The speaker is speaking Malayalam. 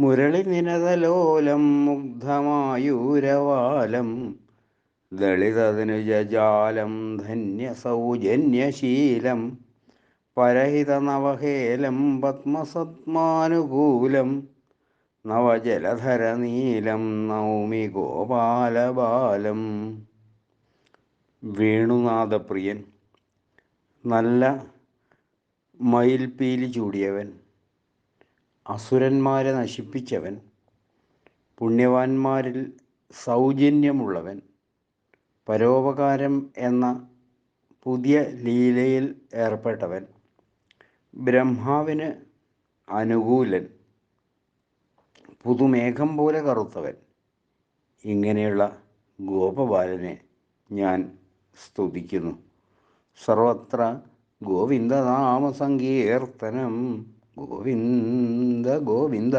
മുരളി നിനതലോലം മുഗ്ധമായൂരവാലം. ദളിതനുജാലം ധന്യ സൗജന്യശീലം പരഹിത നവഹേലം പത്മസത്മാനുകൂലം. നവജലധര നീലം നൗമി ഗോപാലബാലം വേണുനാഥപ്രിയൻ നല്ല മയിൽപീലി ചൂടിയവൻ. അസുരന്മാരെ നശിപ്പിച്ചവൻ പുണ്യവാന്മാരിൽ സൗജന്യമുള്ളവൻ പരോപകാരം എന്ന പുതിയ ലീലയിൽ ഏർപ്പെട്ടവൻ ബ്രഹ്മാവിന് അനുകൂലൻ പുതുമേഘം പോലെ കറുത്തവൻ. ഇങ്ങനെയുള്ള ഗോപബാലനെ ഞാൻ സ്തുതിക്കുന്നു. സർവത്ര ഗോവിന്ദനാമ സങ്കീർത്തനം ഗോവിന്ദ ഗോവിന്ദ